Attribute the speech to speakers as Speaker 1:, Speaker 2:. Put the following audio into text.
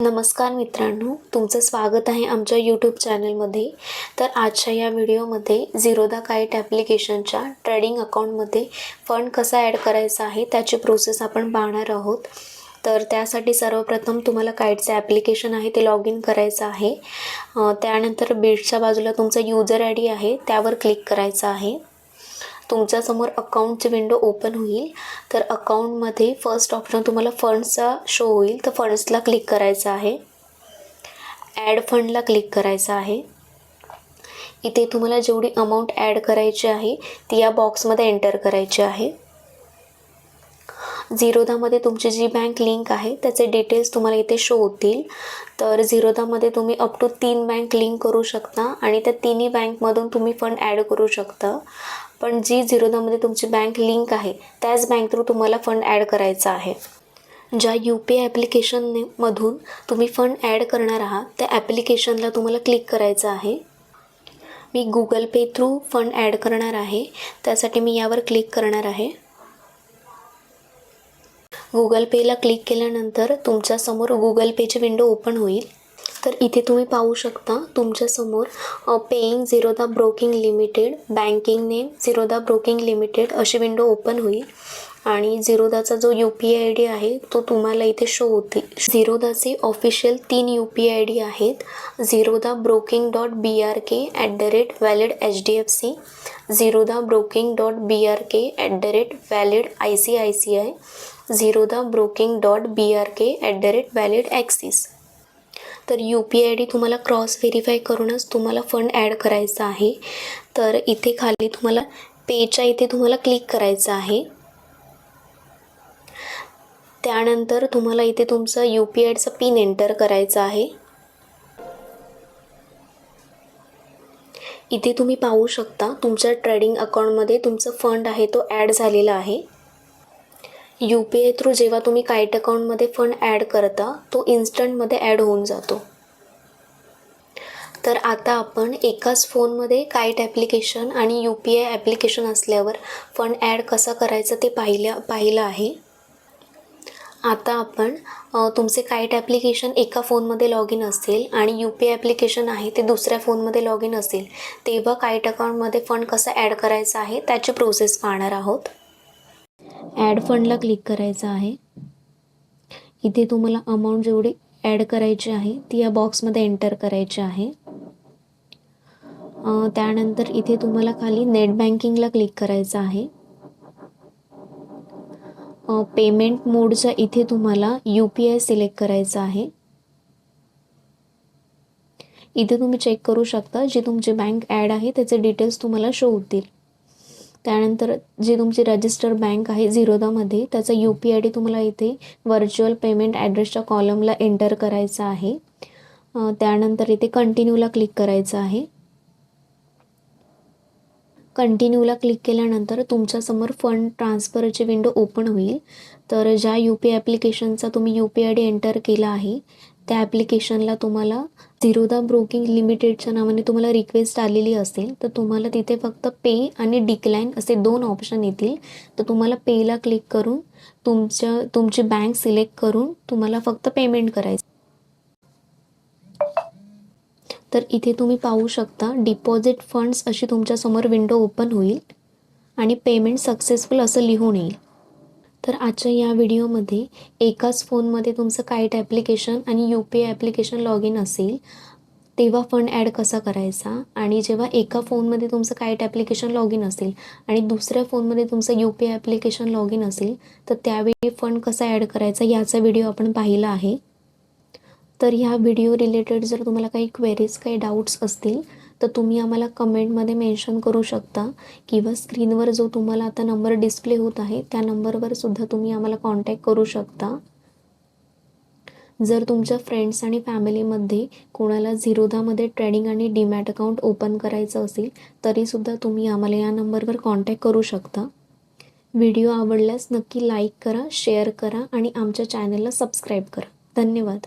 Speaker 1: नमस्कार मित्रांनो तुमचं स्वागत आहे आमच्या यूट्यूब चॅनलमध्ये तर आजच्या या व्हिडिओमध्ये झिरोदा काईट ॲप्लिकेशनच्या ट्रेडिंग अकाउंटमध्ये फंड कसा ॲड करायचा आहे त्याची प्रोसेस आपण पाहणार आहोत. तर त्यासाठी सर्वप्रथम तुम्हाला काईटचं ॲप्लिकेशन आहे ते लॉग इन करायचं आहे. त्यानंतर बीडच्या बाजूला तुमचा युजर आय डी आहे त्यावर क्लिक करायचं आहे. तुमच्यासमोर अकाउंटचे विंडो ओपन होईल. तर अकाउंटमध्ये फर्स्ट ऑप्शन तुम्हाला फंड्सचा शो होईल. तर फंड्सला क्लिक करायचं आहे. ॲड फंडला क्लिक करायचं आहे. इथे तुम्हाला जेवढी अमाऊंट ॲड करायची आहे ती या बॉक्समध्ये एंटर करायची आहे. झिरोदामध्ये तुमची जी बँक लिंक आहे त्याचे डिटेल्स तुम्हाला इथे शो होतील. तर झिरोदामध्ये तुम्ही अप टू तीन बँक लिंक करू शकता आणि त्या तिन्ही बँकमधून तुम्ही फंड ॲड करू शकता. पण जी झिरोदामध्ये तुमची बँक लिंक आहे त्याच बँक थ्रू तुम्हाला फंड ॲड करायचा आहे. ज्या यू पी आय ॲप्लिकेशनमधून तुम्ही फंड ॲड करणार आहात त्या ॲप्लिकेशनला तुम्हाला क्लिक करायचं आहे. मी Google Pay through fund add करणार आहे त्यासाठी मी यावर क्लिक करणार आहे. गुगल पेला क्लिक केल्यानंतर तुमच्यासमोर गुगल पेची विंडो ओपन होईल. तर इथे तुम्ही पाहू शकता तुमच्यासमोर paying Zerodha broking limited banking name Zerodha broking limited अशी विंडो ओपन होईल. आणि झिरोदाचा जो यू पी आय डी आहे तो तुम्हाला इथे शो होते. झिरोदाचे ऑफिशियल तीन यू पी आय डी आहेत. Zerodha broking dot B R K at the rate valid H D F C Zerodha broking dot B R K at the rate valid I C I C I Zerodha broking dot B R K at the rate valid Axis तर U P I D तुम्हाला cross verify करूनच तुम्हाला fund add करायचा आहे. तर इथे खाली तुम्हाला पेच्या इथे तुम्हाला क्लिक करायचं आहे. त्यानंतर तुम्हाला इथे तुमचं यू पी आयचा पिन एंटर करायचं आहे. इथे तुम्ही पाहू शकता तुमच्या ट्रेडिंग अकाउंटमध्ये तुमचं फंड आहे तो ॲड झालेला आहे. यू पी आय थ्रू जेव्हा तुम्ही काईट अकाउंटमध्ये फंड ॲड करता तो इन्स्टंटमध्ये ॲड होऊन जातो. तर आता आपण एकाच फोनमध्ये काईट ॲप्लिकेशन आणि यू पी आय ॲप्लिकेशन असल्यावर फंड ॲड कसा करायचं ते पाहिल्या पाहिलं आहे. आता आपण तुमचे काईट ॲप्लिकेशन एका फोनमध्ये लॉग इन असेल आणि यू पी आय ॲप्लिकेशन आहे ते दुसऱ्या फोनमध्ये लॉग इन असेल तेव्हा काईट अकाउंटमध्ये फंड कसा ॲड करायचा आहे त्याची प्रोसेस पाहणार आहोत. ॲड फंडला क्लिक करायचं आहे. इथे तुम्हाला अमाऊंट जेवढी ॲड करायची आहे ती या बॉक्समध्ये एंटर करायची आहे. त्यानंतर इथे तुम्हाला खाली नेट बँकिंगला क्लिक करायचं आहे. पेमेंट मोडच्या इथे तुम्हाला यू पी आय सिलेक्ट करायचं आहे. इथे तुम्ही चेक करू शकता जी तुमची बँक ॲड आहे त्याचे डिटेल्स तुम्हाला शो होतील. त्यानंतर जी तुमची रजिस्टर बँक आहे झिरोदामध्ये त्याचा यू पी आय डी तुम्हाला इथे व्हर्च्युअल पेमेंट ॲड्रेसच्या कॉलमला एंटर करायचा आहे. त्यानंतर इथे कंटिन्यूला क्लिक करायचं आहे. कंटिन्यूला क्लिक केल्यानंतर तुमच्यासमोर फंड ट्रान्सफरची विंडो ओपन होईल. तर ज्या यू पी ॲप्लिकेशनचा तुम्ही U P I D enter केला आहे त्या ॲप्लिकेशनला तुम्हाला झिरोदा ब्रोकिंग लिमिटेडच्या नावाने तुम्हाला रिक्वेस्ट आलेली असेल तर तुम्हाला तिथे फक्त पे आणि डिक्लाईन असे दोन ऑप्शन येतील. तर तुम्हाला पेला क्लिक करून तुमच्या तुमची बँक सिलेक्ट करून तुम्हाला फक्त पेमेंट करायचं. तर इथे तुम्ही पाहू शकता डिपॉझिट फंड्स अशी तुमच्यासमोर विंडो ओपन होईल आणि पेमेंट सक्सेसफुल असं लिहून येईल. तर आजच्या या व्हिडिओमध्ये एकाच फोनमध्ये तुमचं काईट ॲप्लिकेशन आणि U P I application log in असेल तेव्हा फंड ॲड कसा करायचा? आणि जेव्हा एका फोनमध्ये तुमचं काईट ॲप्लिकेशन लॉग इन असेल आणि दुसऱ्या फोनमध्ये तुमचं U P I application log in असेल तर त्यावेळी फंड कसा ॲड करायचा याचा व्हिडिओ आपण पाहिला आहे. तर ह्या व्हिडिओ रिलेटेड जर तुम्हाला काही क्वेरीज काही डाऊट्स असतील तर तुम्ही आम्हाला कमेंटमध्ये मेन्शन करू शकता किंवा स्क्रीनवर जो तुम्हाला आता नंबर डिस्प्ले होत आहे त्या नंबरवर सुद्धा तुम्ही आम्हाला कॉन्टॅक्ट करू शकता. जर तुमच्या फ्रेंड्स आणि फॅमिलीमध्ये कोणाला झिरोधामध्ये ट्रेडिंग आणि डीमॅट अकाउंट ओपन करायचं असेल तरीसुद्धा तुम्ही आम्हाला या नंबरवर कॉन्टॅक्ट करू शकता. व्हिडिओ आवडल्यास नक्की लाईक करा शेअर करा आणि आमच्या चॅनलला सबस्क्राईब करा. धन्यवाद.